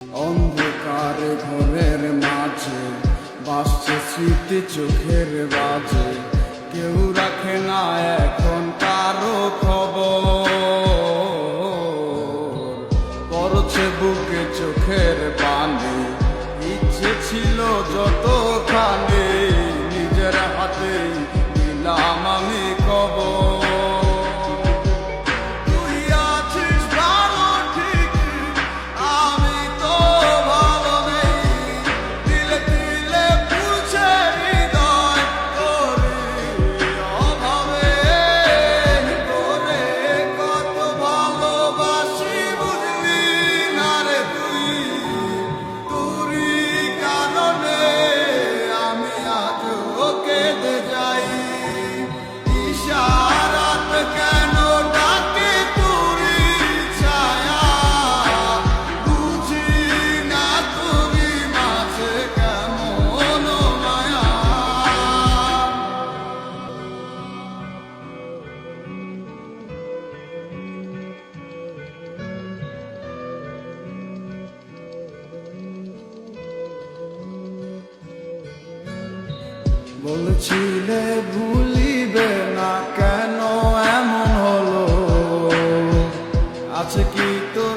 অন্ধকারে ঘরের মাঝে বাসছে স্মৃতি চোখের বাজে। কেউ রাখে না এখন কারও খবর। পড়ছে বুকে চোখের পানি। ইচ্ছে ছিল যতখানি, নিজের হাতে দিলাম আমি কবর বলছিলে ভুলিবে না কেন এমন হলো? আছে কি তোর